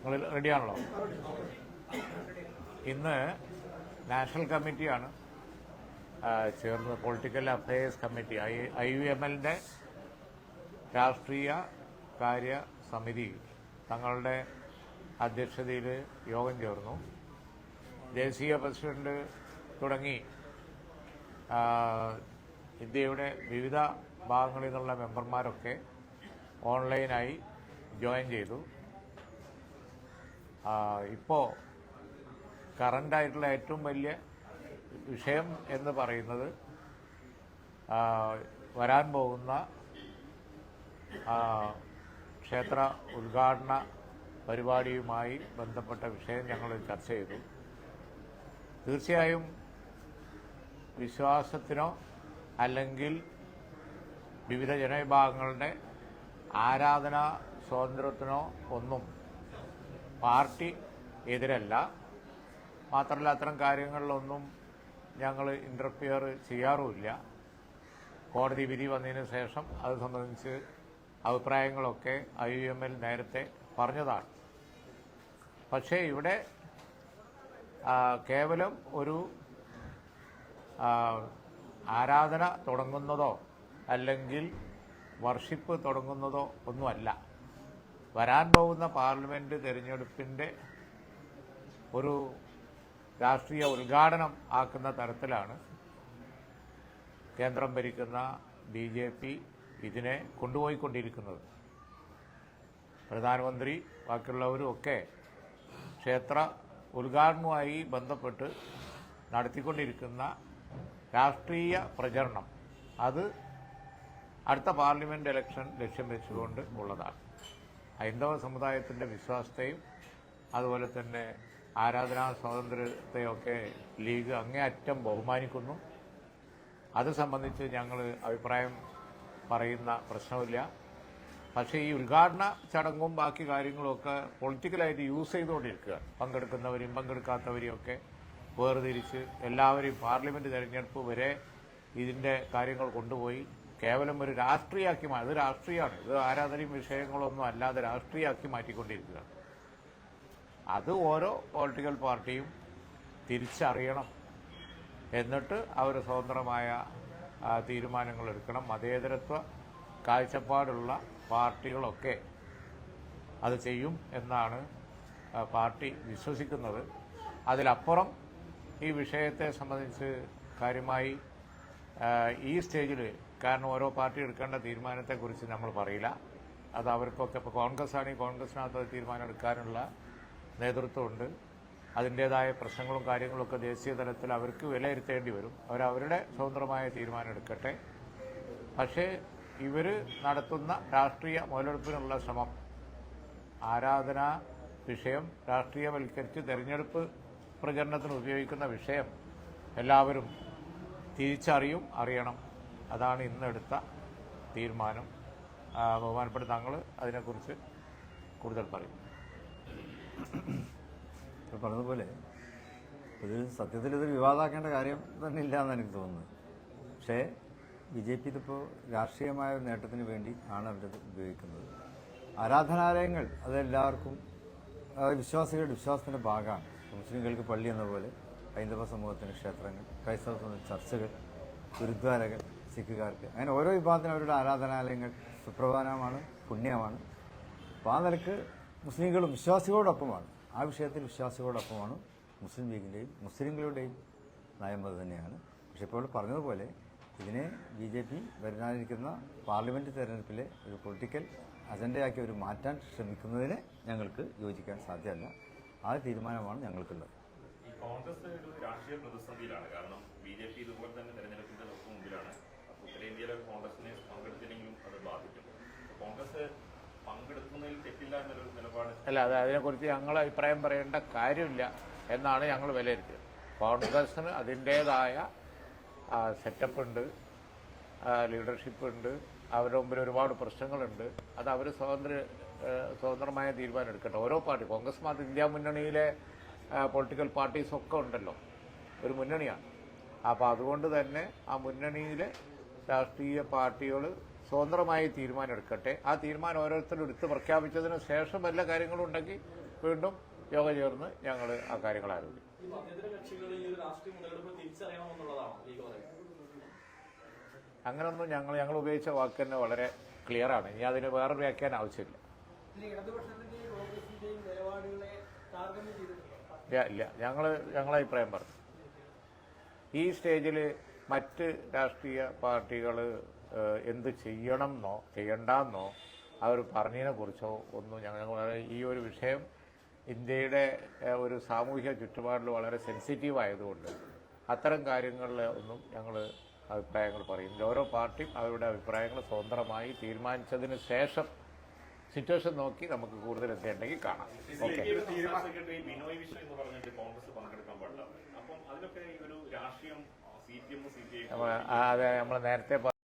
നിങ്ങൾ റെഡിയാണല്ലോ? ഇന്ന് നാഷണൽ കമ്മിറ്റിയാണ് ചേർന്നത് political affairs committee I U M എല്ലിന്റെ രാഷ്ട്രീയ കാര്യ സമിതി. തങ്ങളുടെ അധ്യക്ഷതയിൽ യോഗം ചേർന്നു. ദേശീയ പ്രസിഡന്റ് തുടങ്ങി. ഇന്ത്യയുടെ വിവിധ ഭാഗങ്ങളിൽ നിന്നുള്ള മെമ്പർമാരൊക്കെ ഓൺലൈനായി ജോയിൻ ചെയ്തു. ഇപ്പോൾ കറന്റായിട്ടുള്ള ഏറ്റവും വലിയ വിഷയം എന്ന് പറയുന്നത് വരാൻ പോകുന്ന ക്ഷേത്ര ഉദ്ഘാടന പരിപാടിയുമായി ബന്ധപ്പെട്ട വിഷയം ഞങ്ങൾ ചർച്ച ചെയ്തു. തീർച്ചയായും വിശ്വാസത്തിനോ അല്ലെങ്കിൽ വിവിധ ജനവിഭാഗങ്ങളുടെ ആരാധനാ സ്വാതന്ത്ര്യത്തിനോ ഒന്നും പാർട്ടി എതിരല്ല. മാത്രമല്ല അത്തരം കാര്യങ്ങളിലൊന്നും ഞങ്ങൾ ഇന്റർഫിയർ ചെയ്യാറുമില്ല. കോടതി വിധി വന്നതിന് ശേഷം അത് സംബന്ധിച്ച് അഭിപ്രായങ്ങളൊക്കെ ഐ യു എം എൽ നേരത്തെ പറഞ്ഞതാണ്. പക്ഷേ ഇവിടെ കേവലം ഒരു ആരാധന തുടങ്ങുന്നതോ അല്ലെങ്കിൽ വർഷിപ്പ് തുടങ്ങുന്നതോ ഒന്നുമല്ല. വരാൻ പോകുന്ന പാർലമെന്റ് തെരഞ്ഞെടുപ്പിന്റെ ഒരു രാഷ്ട്രീയ ഉദ്ഘാടനം ആക്കുന്ന തരത്തിലാണ് കേന്ദ്രം ഭരിക്കുന്ന ബി ജെ പി ഇതിനെ കൊണ്ടുപോയിക്കൊണ്ടിരിക്കുന്നത്. പ്രധാനമന്ത്രി ബാക്കിയുള്ളവരും ഒക്കെ ക്ഷേത്ര ഉദ്ഘാടനവുമായി ബന്ധപ്പെട്ട് നടത്തിക്കൊണ്ടിരിക്കുന്ന രാഷ്ട്രീയ പ്രചരണം. അത് അടുത്ത പാർലമെന്റ് ഇലക്ഷൻ ലക്ഷ്യം വെച്ചുകൊണ്ട് ഉള്ളതാണ്. ഹൈന്ദവ സമുദായത്തിന്റെ വിശ്വാസത്തെയും അതുപോലെ തന്നെ ആരാധനാ സ്വാതന്ത്ര്യത്തെയൊക്കെ ലീഗ് അങ്ങേയറ്റം ബഹുമാനിക്കുന്നു. അത് സംബന്ധിച്ച് ഞങ്ങൾ അഭിപ്രായം പറയുന്ന പ്രശ്നമില്ല പക്ഷേ ഈ ഉദ്ഘാടന ചടങ്ങും ബാക്കി കാര്യങ്ങളൊക്കെ പൊളിറ്റിക്കലായിട്ട് യൂസ് ചെയ്തുകൊണ്ടിരിക്കുക. പങ്കെടുക്കുന്നവരും പങ്കെടുക്കാത്തവരെയും ഒക്കെ വേർതിരിച്ച് എല്ലാവരെയും പാർലമെന്റ് തെരഞ്ഞെടുപ്പ് വരെ ഇതിന്റെ കാര്യങ്ങൾ കൊണ്ടുപോയി കേവലം ഒരു രാഷ്ട്രീയമാക്കി അത് രാഷ്ട്രീയമാണ്. ഇത് ആരാധനയും വിഷയങ്ങളൊന്നും അല്ലാതെ രാഷ്ട്രീയമാക്കി മാറ്റിക്കൊണ്ടിരിക്കുകയാണ് അത് ഓരോ പൊളിറ്റിക്കൽ പാർട്ടിയും തിരിച്ചറിയണം. എന്നിട്ട് അവർ സ്വതന്ത്രമായ തീരുമാനങ്ങൾ എടുക്കണം മതേതരത്വ കാഴ്ചപ്പാടുള്ള പാർട്ടികളൊക്കെ അത് ചെയ്യും എന്നാണ് പാർട്ടി വിശ്വസിക്കുന്നത്. അതിലപ്പുറം ഈ വിഷയത്തെ സംബന്ധിച്ച് കാര്യമായി ഈ സ്റ്റേജിൽ കാരണം ഓരോ പാർട്ടി എടുക്കേണ്ട തീരുമാനത്തെക്കുറിച്ച് നമ്മൾ പറയില്ല. അത് അവർക്കൊക്കെ ഇപ്പോൾ കോൺഗ്രസ് ആണെങ്കിൽ കോൺഗ്രസിനകത്ത് തീരുമാനം എടുക്കാനുള്ള നേതൃത്വമുണ്ട്. അതിന്റേതായ പ്രശ്നങ്ങളും കാര്യങ്ങളൊക്കെ ദേശീയ തലത്തിൽ അവർക്ക് വിലയിരുത്തേണ്ടി വരും. അവരവരുടെ സ്വതന്ത്രമായ തീരുമാനം എടുക്കട്ടെ പക്ഷേ ഇവർ നടത്തുന്ന രാഷ്ട്രീയ മുതലെടുപ്പിനുള്ള ശ്രമം ആരാധന വിഷയം രാഷ്ട്രീയവൽക്കരിച്ച് തെരഞ്ഞെടുപ്പ് പ്രചരണത്തിന് ഉപയോഗിക്കുന്ന വിഷയം എല്ലാവരും തിരിച്ചറിയും അറിയണം. അതാണ് ഇന്നെടുത്ത തീരുമാനം. ബഹുമാനപ്പെട്ട താങ്കൾ അതിനെക്കുറിച്ച് കൂടുതൽ പറയും. പറഞ്ഞതുപോലെ ഇത് സത്യത്തിൽ ഇത് വിവാദമാക്കേണ്ട കാര്യം തന്നെ ഇല്ല എന്നാണ് എനിക്ക് തോന്നുന്നത്. പക്ഷേ ബി ജെ പി ഇതിപ്പോൾ രാഷ്ട്രീയമായ ഒരു നേട്ടത്തിന് വേണ്ടി ആണ് അവരത് ഉപയോഗിക്കുന്നത്. ആരാധനാലയങ്ങൾ അതെല്ലാവർക്കും വിശ്വാസികളുടെ വിശ്വാസത്തിന്റെ ഭാഗമാണ്. മുസ്ലിങ്ങൾക്ക് പള്ളി എന്ന പോലെ ഹൈന്ദവ സമൂഹത്തിന് ക്ഷേത്രങ്ങൾ ക്രൈസ്തവ ചർച്ചകൾ ഗുരുദ്വാരകൾ സിഖുകാർക്ക്. അങ്ങനെ ഓരോ വിഭാഗത്തിനും അവരുടെ ആരാധനാലയങ്ങൾ സുപ്രധാനമാണ് പുണ്യമാണ്. അപ്പോൾ ആ നിലയ്ക്ക് മുസ്ലിങ്ങളും വിശ്വാസികളോടൊപ്പമാണ്. ആ വിഷയത്തിൽ വിശ്വാസികളോടൊപ്പമാണ് മുസ്ലിം ലീഗിന്റെയും മുസ്ലിങ്ങളുടെയും നയം അത് തന്നെയാണ്. പക്ഷെ ഇപ്പോൾ പറഞ്ഞതുപോലെ ഇതിനെ ബി ജെ പി വരാനിരിക്കുന്ന പാർലമെന്റ് തെരഞ്ഞെടുപ്പിലെ ഒരു പൊളിറ്റിക്കൽ അജണ്ടയാക്കി ഒരു മാറ്റാൻ ശ്രമിക്കുന്നതിനെ ഞങ്ങൾക്ക് യോജിക്കാൻ സാധ്യമല്ല. ആ തീരുമാനമാണ് ഞങ്ങൾക്കുള്ളത്. കോൺഗ്രസ് ഒരു രാഷ്ട്രീയ പ്രതിസന്ധിയിലാണ്. കാരണം ബി ജെ പി ഇതുപോലെ തന്നെ തെരഞ്ഞെടുപ്പിന്റെ തൊട്ട് മുമ്പിലാണ്. ഉത്തരേന്ത്യയിലെ കോൺഗ്രസിനെ പങ്കെടുത്തില്ലെങ്കിലും അത് ബാധിക്കും കോൺഗ്രസ് പങ്കെടുക്കുന്നതിൽ തെറ്റില്ല എന്നൊരു നിലപാട് അല്ല അത് അതിനെക്കുറിച്ച് ഞങ്ങൾ അഭിപ്രായം പറയേണ്ട കാര്യമില്ല എന്നാണ് ഞങ്ങൾ വിലയിരുത്തിയത്. കോൺഗ്രസിന് അതിന്റേതായ സെറ്റപ്പ് ഉണ്ട് ലീഡർഷിപ്പ് ഉണ്ട് അവരുടെ മുമ്പിൽ ഒരുപാട് പ്രശ്നങ്ങളുണ്ട്. അത് അവർ സ്വതന്ത്ര സ്വതന്ത്രമായ തീരുമാനം എടുക്കട്ടെ. ഓരോ പാർട്ടി കോൺഗ്രസ് മാത്രം ഇന്ത്യ മുന്നണിയിലെ പൊളിറ്റിക്കൽ പാർട്ടീസ് ഒക്കെ ഉണ്ടല്ലോ. ഒരു മുന്നണിയാണ്. അപ്പോൾ അതുകൊണ്ട് തന്നെ ആ മുന്നണിയിലെ രാഷ്ട്രീയ പാർട്ടികൾ സ്വതന്ത്രമായി തീരുമാനമെടുക്കട്ടെ. ആ തീരുമാനം ഓരോരുത്തരും എടുത്ത് പ്രഖ്യാപിച്ചതിന് ശേഷം വല്ല കാര്യങ്ങളും ഉണ്ടെങ്കിൽ വീണ്ടും യോഗ ചേർന്ന് ഞങ്ങൾ ആ കാര്യങ്ങൾ ആരോപിക്കും അങ്ങനൊന്നും ഞങ്ങൾ ഞങ്ങൾ ഉപയോഗിച്ച വാക്ക് തന്നെ വളരെ ക്ലിയർ ആണ്. ഇനി അതിന് വേറെ വ്യാഖ്യാനം ആവശ്യമില്ല. ഇല്ല ഞങ്ങൾ ഞങ്ങളഭിപ്രായം പറഞ്ഞു. ഈ സ്റ്റേജിൽ മറ്റ് രാഷ്ട്രീയ പാർട്ടികൾ എന്ത് ചെയ്യണം എന്നോ ചെയ്യണ്ടെന്നോ അവർ പറഞ്ഞതിനെ കുറിച്ചോ ഒന്നും ഞങ്ങൾ ഈ ഒരു വിഷയം ഇന്ത്യയുടെ ഒരു സാമൂഹിക ചുറ്റുപാടിൽ വളരെ സെൻസിറ്റീവ് ആയതുകൊണ്ട് അത്തരം കാര്യങ്ങളിൽ ഒന്നും ഞങ്ങൾ അഭിപ്രായങ്ങൾ പറയുന്നില്ല. ഓരോ പാർട്ടിയും അവരുടെ അഭിപ്രായങ്ങൾ സ്വതന്ത്രമായി തീരുമാനിച്ചതിന് ശേഷം സിറ്റുവേഷൻ നോക്കി നമുക്ക് കൂടുതൽ എന്തുണ്ടെങ്കിൽ കാണാം. ഓക്കെ സെക്രട്ടറി ബിനോയ് വിശ്വം എന്ന് പറഞ്ഞിട്ട് കോൺഗ്രസ് പങ്കെടുക്കാൻ പാടില്ല. അപ്പം അതിലൊക്കെ ഈ ഒരു രാഷ്ട്രീയം അതെ നമ്മൾ നേരത്തെ